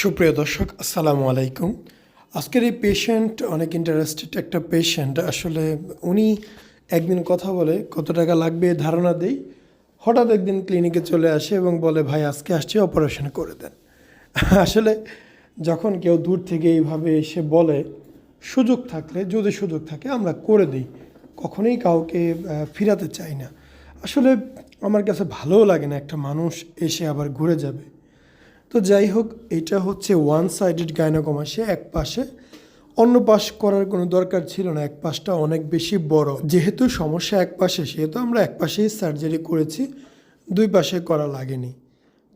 সুপ্রিয় দর্শক, আসসালামু আলাইকুম। আজকের এই পেশেন্ট অনেক ইন্টারেস্টেড একটা পেশেন্ট আসলে উনি একদিন কথা বলে, কত টাকা লাগবে? ধারণা দেই। হঠাৎ একদিন ক্লিনিকে চলে আসে এবং বলে, ভাই, আজকে আসছে অপারেশন করে দেন। আসলে যখন কেউ দূর থেকে এইভাবে এসে বলে, সুযোগ থাকলে, যদি সুযোগ থাকে, আমরা করে দিই। কখনোই কাউকে ফিরাতে চাই না। আসলে আমার কাছে ভালোও লাগে না একটা মানুষ এসে আবার ঘুরে যাবে। তো যাই হোক, এটা হচ্ছে ওয়ান সাইডেড গাইনোকমাসে এক পাশে। অন্য পাশ করার কোনো দরকার ছিল না, এক পাশটা অনেক বেশি বড়। যেহেতু সমস্যা এক পাশে, সেহেতু আমরা এক পাশেই সার্জারি করেছি, দুই পাশে করা লাগেনি।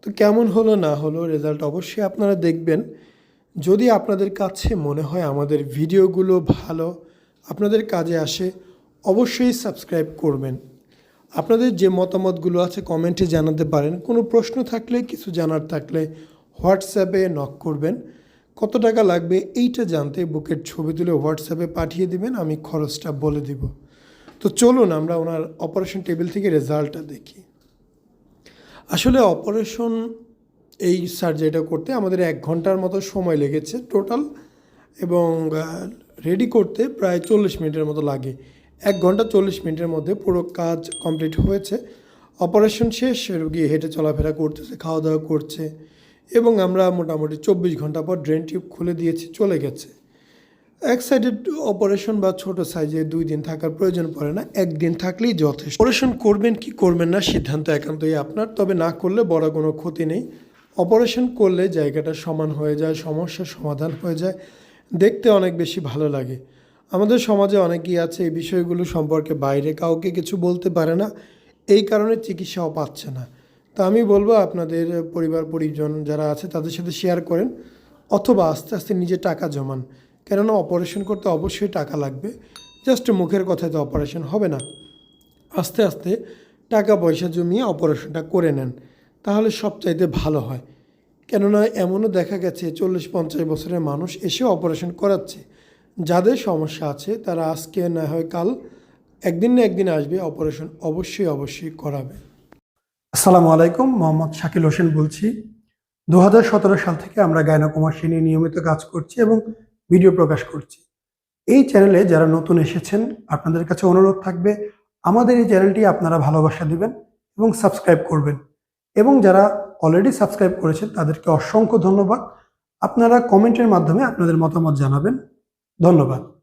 তো কেমন হলো না হলো রেজাল্ট অবশ্যই আপনারা দেখবেন। যদি আপনাদের কাছে মনে হয় আমাদের ভিডিওগুলো ভালো, আপনাদের কাজে আসে, অবশ্যই সাবস্ক্রাইব করবেন। আপনাদের যে মতামতগুলো আছে কমেন্টে জানাতে পারেন। কোনো প্রশ্ন থাকলে, কিছু জানার থাকলে হোয়াটসঅ্যাপে নক করবেন। কত টাকা লাগবে এইটা জানতে বুকের ছবি তুলে হোয়াটসঅ্যাপে পাঠিয়ে দিবেন, আমি খরচটা বলে দিব। তো চলুন আমরা ওনার অপারেশন টেবিল থেকে রেজাল্টটা দেখি। আসলে অপারেশন এই সার্জারিটা করতে আমাদের এক ঘণ্টার মতো সময় লেগেছে টোটাল এবং রেডি করতে প্রায় চল্লিশ মিনিটের মতো লাগে। এক ঘণ্টা চল্লিশ মিনিটের মধ্যে পুরো কাজ কমপ্লিট হয়েছে। অপারেশন শেষ রুগী হেঁটে চলাফেরা করতেছে খাওয়া দাওয়া করছে এবং আমরা মোটামুটি চব্বিশ ঘণ্টা পর ড্রেন টিউব খুলে দিয়েছি, চলে গেছে। এক সাইডেড অপারেশন বা ছোট সাইজে দুই দিন থাকার প্রয়োজন পড়ে না, একদিন থাকলেই যথেষ্ট। অপারেশন করবেন কি করবেন না সিদ্ধান্ত একান্তই আপনার, তবে না করলে বড় কোনো ক্ষতি নেই। অপারেশন করলে জায়গাটা সমান হয়ে যায়, সমস্যার সমাধান হয়ে যায়, দেখতে অনেক বেশি ভালো লাগে। আমাদের সমাজে অনেকেই আছে এই বিষয়গুলো সম্পর্কে বাইরে কাউকে কিছু বলতে পারে না, এই কারণে চিকিৎসাও পাচ্ছে না। তো আমি বলব আপনাদের পরিবার, পরিজন যারা আছে তাদের সাথে শেয়ার করেন অথবা আস্তে আস্তে নিজে টাকা জমান। কেননা অপারেশন করতে অবশ্যই টাকা লাগবে। জাস্ট মুখের কথায় তো অপারেশন হবে না। আস্তে আস্তে টাকা পয়সা জমিয়ে অপারেশনটা করে নেন, তাহলে সবচাইতে ভালো হয়। কেননা এমনও দেখা গেছে, চল্লিশ, পঞ্চাশ বছরের মানুষ এসে অপারেশন করাচ্ছে। যাদের সমস্যা আছে, তারা আজকে না হয় কাল একদিন না একদিন আসবে অপারেশন অবশ্যই অবশ্যই করাবে। আসসালামু আলাইকুম, মোহাম্মদ শাকিল হোসেন বলছি। দু হাজার সতেরো সাল থেকে আমরা গায়নাকুমাসী নিয়ে নিয়মিত কাজ করছি এবং ভিডিও প্রকাশ করছি। এই চ্যানেলে যারা নতুন এসেছেন, আপনাদের কাছে অনুরোধ থাকবে, আমাদের এই চ্যানেলটি আপনারা ভালোবাসা দিবেন এবং সাবস্ক্রাইব করবেন। এবং যারা অলরেডি সাবস্ক্রাইব করেছেন, তাদেরকে অসংখ্য ধন্যবাদ। আপনারা কমেন্টের মাধ্যমে আপনাদের মতামত জানাবেন। ধন্যবাদ।